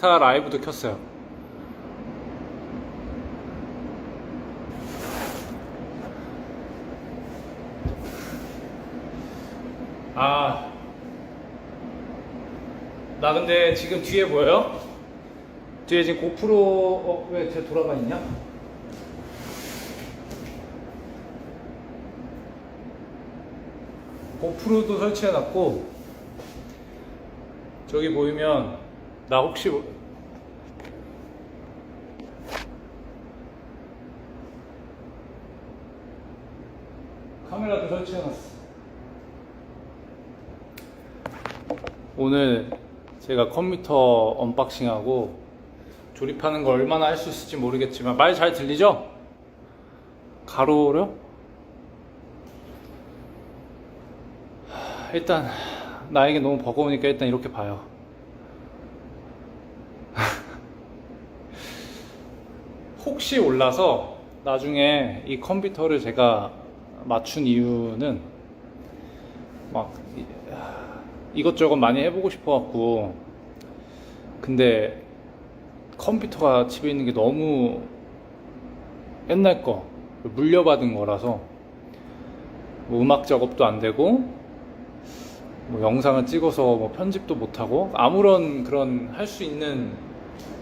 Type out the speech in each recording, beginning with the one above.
스타 라이브도 켰어요. 아, 나 근데 지금 뒤에 보여요? 뒤에 지금 고프로 어, 왜제 돌아가 있냐? 고프로도 설치해놨고 저기 보이면 나 혹시 뭐- 카메라도 설치해놨어. 오늘 제가 컴퓨터 언박싱하고 조립하는 거 얼마나 할 수 있을지 모르겠지만 말 잘 들리죠? 가로로? 하, 일단 나에게 너무 버거우니까 일단 이렇게 봐요. 혹시 올라서 나중에 이 컴퓨터를 제가 맞춘 이유는 막 이- 이것저것 많이 해보고 싶어 갖고 근데 컴퓨터가 집에 있는 게 너무 옛날 거 물려받은 거라서 뭐 음악 작업도 안 되고 뭐 영상을 찍어서 뭐 편집도 못 하고 아무런 그런 할 수 있는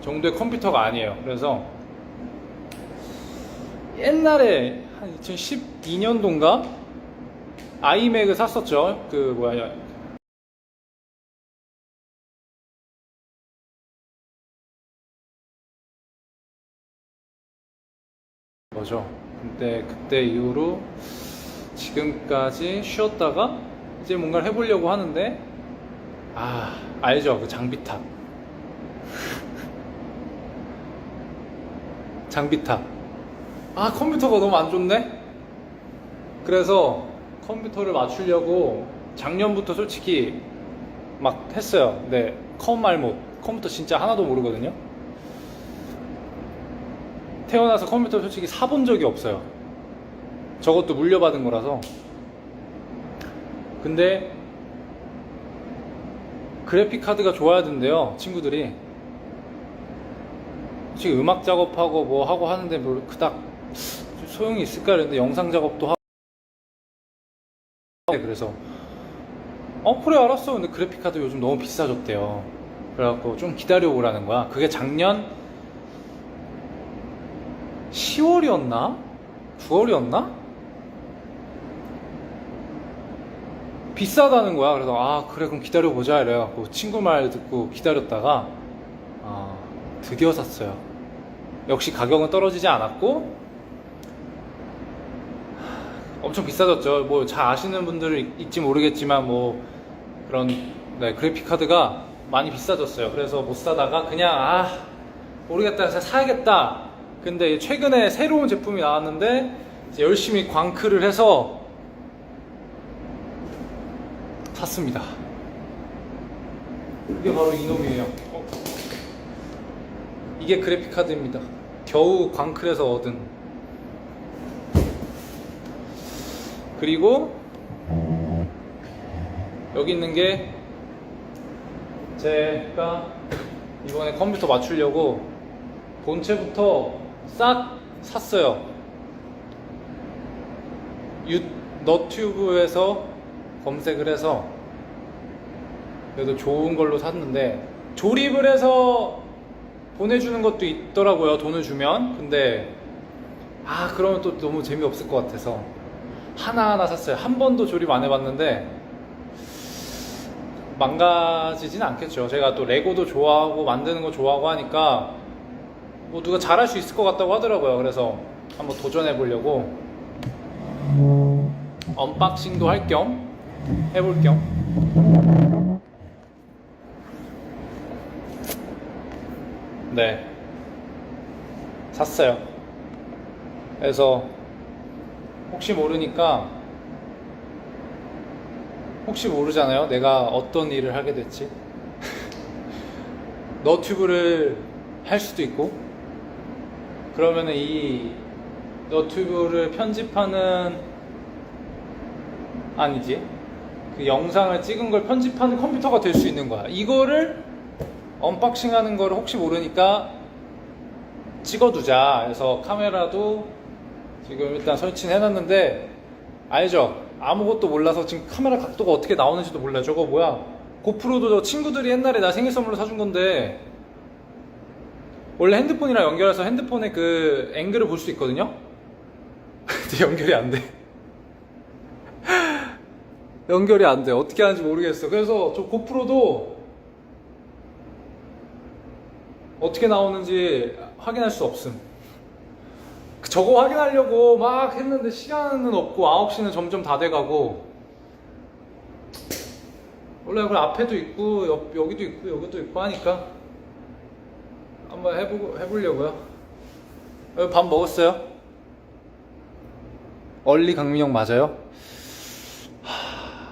정도의 컴퓨터가 아니에요. 그래서 옛날에 한 2012년도인가? 아이맥을 샀었죠. 그 뭐야 거죠. 근데 그때 이후로 지금까지 쉬었다가 이제 뭔가를 해보려고 하는데 아 알죠. 그 장비탑. 장비탑 아 컴퓨터가 너무 안 좋네? 그래서 컴퓨터를 맞추려고 작년부터 솔직히 막 했어요. 근데 컴 말못 컴퓨터 진짜 하나도 모르거든요. 태어나서 컴퓨터 솔직히 사본 적이 없어요. 저것도 물려받은 거라서. 근데 그래픽 카드가 좋아야 된대요 친구들이. 지금 음악 작업하고 뭐 하고 하는데 뭐 그닥 소용이 있을까 그랬는데 영상 작업도 하고. 그래서 어 그래 알았어. 근데 그래픽 카드 요즘 너무 비싸졌대요. 그래갖고 좀 기다려 오라는 거야. 그게 작년 10월이었나? 9월이었나? 비싸다는 거야. 그래서 아 그래 그럼 기다려 보자 이래갖고 친구 말 듣고 기다렸다가 아 드디어 샀어요. 역시 가격은 떨어지지 않았고 엄청 비싸졌죠. 뭐 잘 아시는 분들은 있지 모르겠지만 뭐 그런 네, 그래픽 카드가 많이 비싸졌어요. 그래서 못 사다가 그냥 아 모르겠다 해서 사야겠다. 근데 최근에 새로운 제품이 나왔는데 열심히 광크를 해서 샀습니다. 이게 바로 이놈이에요. 어. 이게 그래픽 카드입니다. 겨우 광클에서 얻은 그리고 여기 있는 게 제가 이번에 컴퓨터 맞추려고 본체부터 싹 샀어요. 유, 너튜브에서 검색을 해서 그래도 좋은 걸로 샀는데 조립을 해서 보내주는 것도 있더라고요. 돈을 주면. 근데 아 그러면 또 너무 재미없을 것 같아서 하나하나 샀어요. 한 번도 조립 안 해봤는데 망가지진 않겠죠. 제가 또 레고도 좋아하고 만드는 거 좋아하고 하니까 뭐 누가 잘할 수 있을 것 같다고 하더라고요. 그래서 한번 도전해 보려고 언박싱도 할 겸 해볼 겸 네. 샀어요. 그래서 혹시 모르니까 혹시 모르잖아요. 내가 어떤 일을 하게 될지. 너튜브를 할 수도 있고 그러면은 이 너튜브를 편집하는 아니지 그 영상을 찍은 걸 편집하는 컴퓨터가 될 수 있는 거야. 이거를 언박싱 하는 거를 혹시 모르니까 찍어두자. 그래서 카메라도 지금 일단 설치는 해놨는데, 알죠? 아무것도 몰라서 지금 카메라 각도가 어떻게 나오는지도 몰라요. 저거 뭐야? 고프로도 저 친구들이 옛날에 나 생일 선물로 사준 건데, 원래 핸드폰이랑 연결해서 핸드폰의 그 앵글을 볼 수 있거든요? 근데 연결이 안 돼. 연결이 안 돼. 어떻게 하는지 모르겠어. 그래서 저 고프로도 어떻게 나오는지 확인할 수 없음. 그 저거 확인하려고 막 했는데 시간은 없고 9시는 점점 다 돼가고 원래 그 앞에도 있고 옆, 여기도 있고 여기도 있고 하니까 한번 해보고 해보려고요. 어, 밥 먹었어요? 얼리 강민영 맞아요? 하...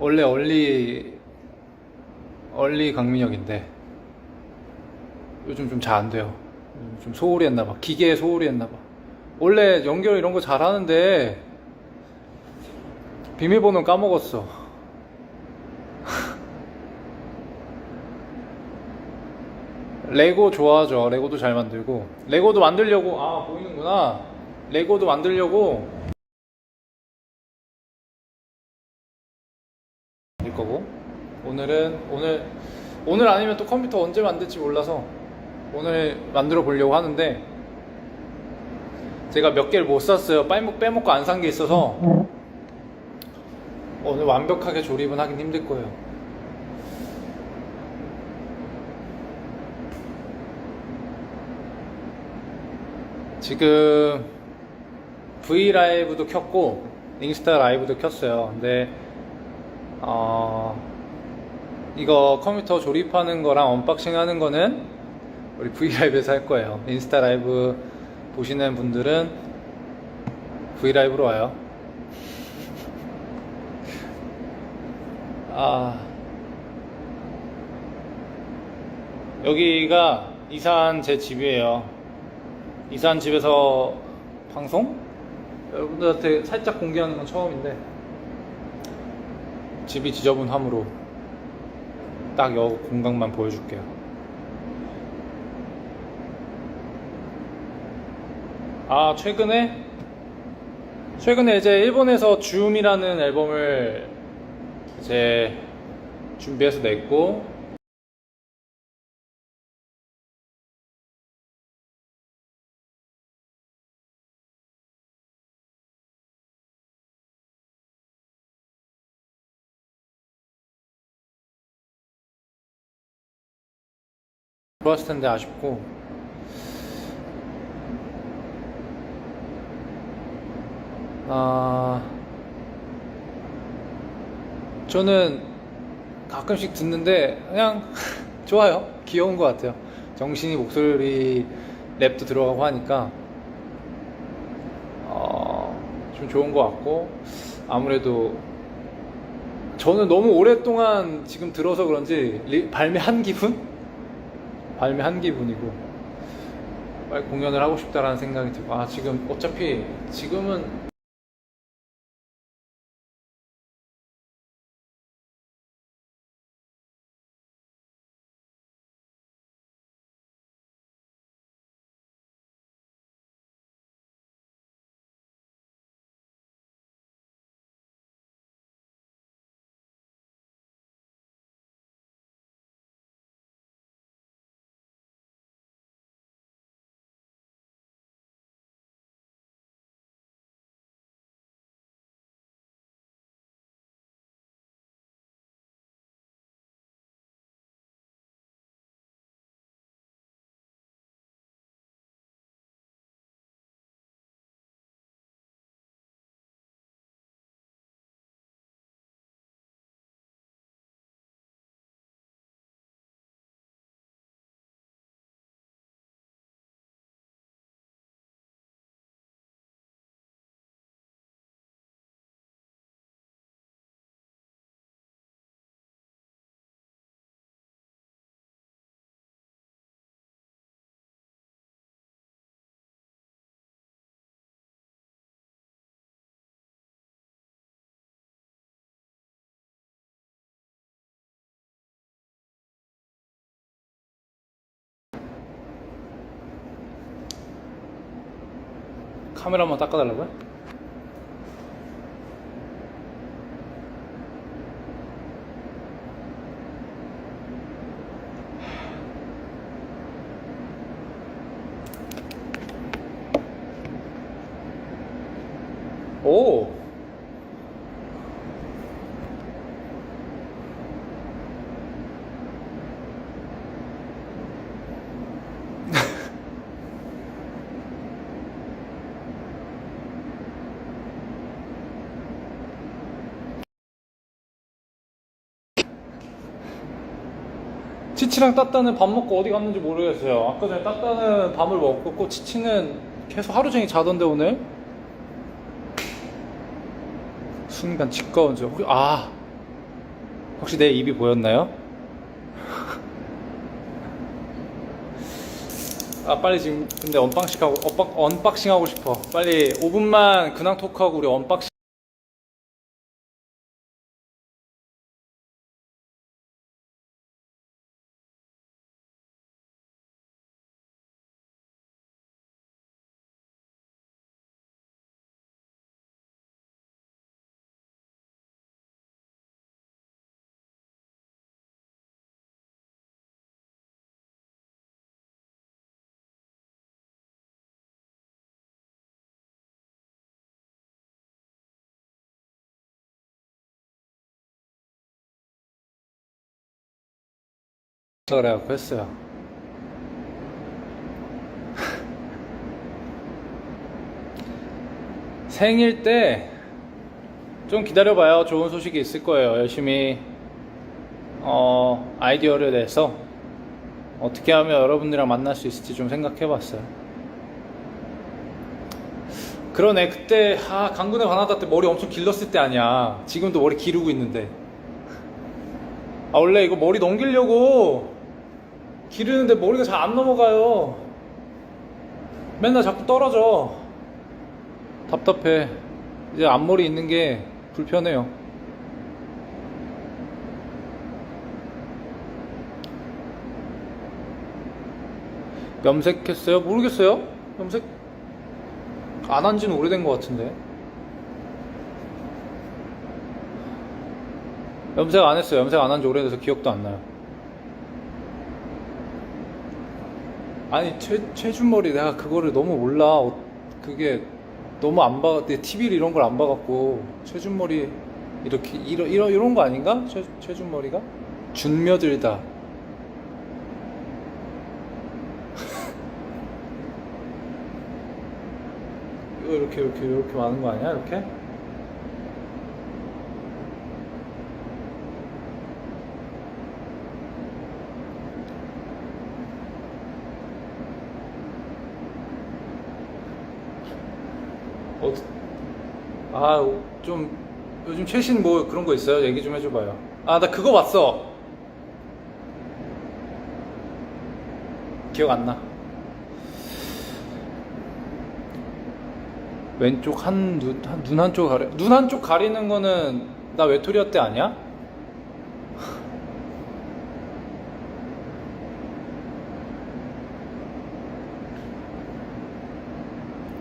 원래 얼리 얼리 강민영인데 요즘 좀 잘 안 돼요. 좀 소홀히 했나 봐. 기계에 소홀히 했나 봐. 원래 연결 이런 거 잘 하는데 비밀번호 까먹었어. 레고 좋아하죠. 레고도 잘 만들고. 레고도 만들려고, 아, 보이는구나. 레고도 만들려고. 일 거고. 오늘은, 오늘, 오늘 아니면 또 컴퓨터 언제 만들지 몰라서 오늘 만들어 보려고 하는데 제가 몇 개를 못 샀어요. 빼먹, 빼먹고 안 산 게 있어서 오늘 완벽하게 조립은 하긴 힘들 거예요. 지금 V 라이브도 켰고 인스타 라이브도 켰어요. 근데 어, 이거 컴퓨터 조립하는 거랑 언박싱 하는 거는 우리 V 라이브에서 할 거예요. 인스타 라이브 보시는 분들은 V 라이브로 와요. 아 여기가 이사한 제 집이에요. 이사한 집에서 방송? 여러분들한테 살짝 공개하는 건 처음인데 집이 지저분함으로 딱 여 공간만 보여줄게요. 아 최근에? 최근에 이제 일본에서 줌이라는 앨범을 이제 준비해서 냈고. 좋았을 텐데 아쉽고 아 저는 가끔씩 듣는데 그냥 좋아요. 귀여운 것 같아요. 정신이 목소리 랩도 들어가고 하니까. 어, 좀 좋은 것 같고. 아무래도 저는 너무 오랫동안 지금 들어서 그런지 리- 발매한 기분? 발매한 기분이고. 빨리 공연을 하고 싶다라는 생각이 들고. 아 지금 어차피 지금은 카메라 한번 닦아달라고요? 오! 치치랑 따따는 밥 먹고 어디 갔는지 모르겠어요. 아까 전에 따따는 밥을 먹고 치치는 계속 하루 종일 자던데 오늘. 순간 치과 온줄 혹시 아 혹시 내 입이 보였나요? 아 빨리 지금 근데 언박싱 하고 언박, 언박싱 하고 싶어. 빨리 5분만 근황 토크하고 우리 언박싱. 그래갖고 했어요. 생일 때 좀 기다려봐요. 좋은 소식이 있을 거예요. 열심히 어, 아이디어를 내서 어떻게 하면 여러분들이랑 만날 수 있을지 좀 생각해봤어요. 그러네. 그때 아, 강군의 바나다 때 머리 엄청 길렀을 때 아니야. 지금도 머리 기르고 있는데. 아 원래 이거 머리 넘기려고 기르는데 머리가 잘 안 넘어가요. 맨날 자꾸 떨어져. 답답해. 이제 앞머리 있는 게 불편해요. 염색했어요? 모르겠어요. 염색 안 한 지는 오래된 것 같은데. 염색 안 했어요. 염색 안 한 지 오래돼서 기억도 안 나요. 아니 최 최준머리 내가 그거를 너무 몰라. 어, 그게 너무 안 봐. 내 TV를 이런 걸 안 봐갖고 최준머리 이렇게 이런 이런 이런 거 아닌가? 최 최준머리가 준며들다. 이렇게 이렇게 이렇게 많은 거 아니야? 이렇게? 어, 아, 좀 요즘 최신 뭐 그런 거 있어요? 얘기 좀 해줘봐요. 아, 나 그거 봤어. 기억 안 나. 왼쪽 한 눈 한 눈 한쪽 가려 눈 한쪽 가리는 거는 나 외톨이어 때 아니야?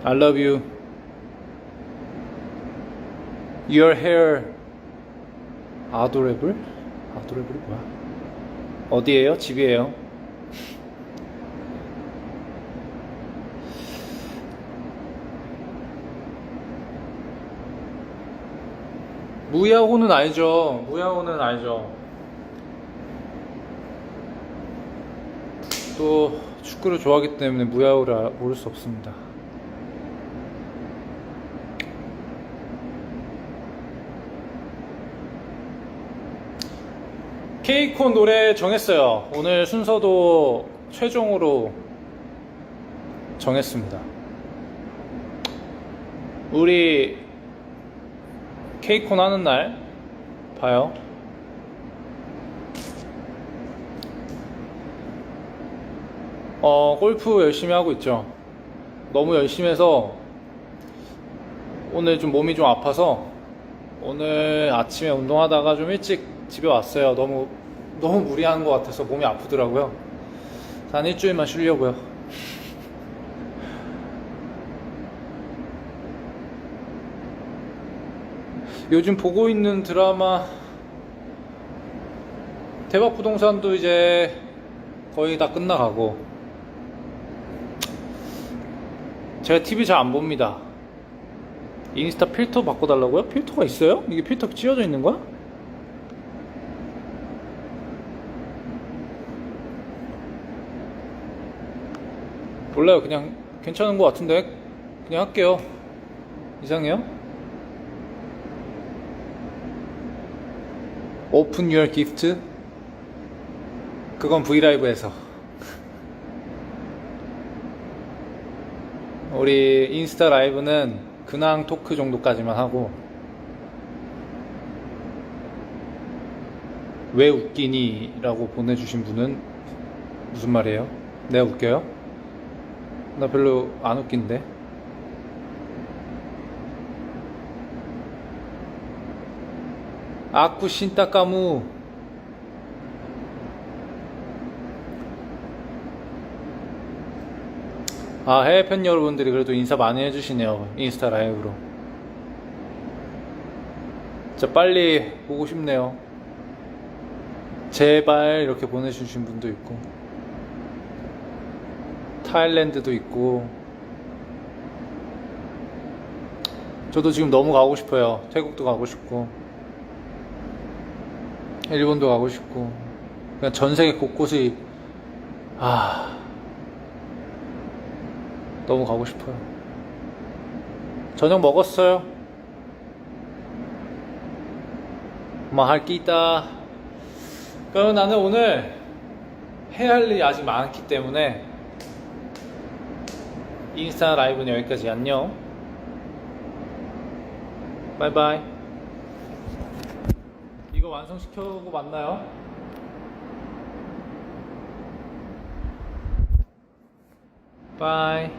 I love you. Your hair adorable? adorable 뭐야? 어디에요? 집이에요? 무야호는 알죠. 무야호는 알죠. 또 축구를 좋아하기 때문에 무야호를 알- 모를 수 없습니다. 케이콘 노래 정했어요. 오늘 순서도 최종으로 정했습니다. 우리 케이콘 하는 날 봐요. 어, 골프 열심히 하고 있죠. 너무 열심히 해서 오늘 좀 몸이 좀 아파서 오늘 아침에 운동하다가 좀 일찍 집에 왔어요. 너무 너무 무리한 것 같아서 몸이 아프더라고요. 단 일주일만 쉬려고요. 요즘 보고 있는 드라마 대박 부동산도 이제 거의 다 끝나가고 제가 TV 잘 안 봅니다. 인스타 필터 바꿔달라고요? 필터가 있어요? 이게 필터 가 찢어져 있는 거야? 몰라요. 그냥 괜찮은 것 같은데 그냥 할게요. 이상해요? 오픈 유얼 기프트? 그건 브이라이브에서 우리 인스타 라이브는 근황 토크 정도까지만 하고 왜 웃기니? 라고 보내주신 분은 무슨 말이에요? 내가 웃겨요? 나 별로 안 웃긴데? 아쿠 신따까무. 아 해외 팬 여러분들이 그래도 인사 많이 해주시네요 인스타 라이브로. 진짜 빨리 보고 싶네요. 제발 이렇게 보내주신 분도 있고 타일랜드도 있고. 저도 지금 너무 가고 싶어요. 태국도 가고 싶고. 일본도 가고 싶고. 그냥 전 세계 곳곳이 아 너무 가고 싶어요. 저녁 먹었어요. 뭐할게 있다. 그럼 나는 오늘 해야 할 일이 아직 많기 때문에 인스타 라이브는 여기까지. 안녕. 바이바이. 이거 완성시켜고 만나요? 바이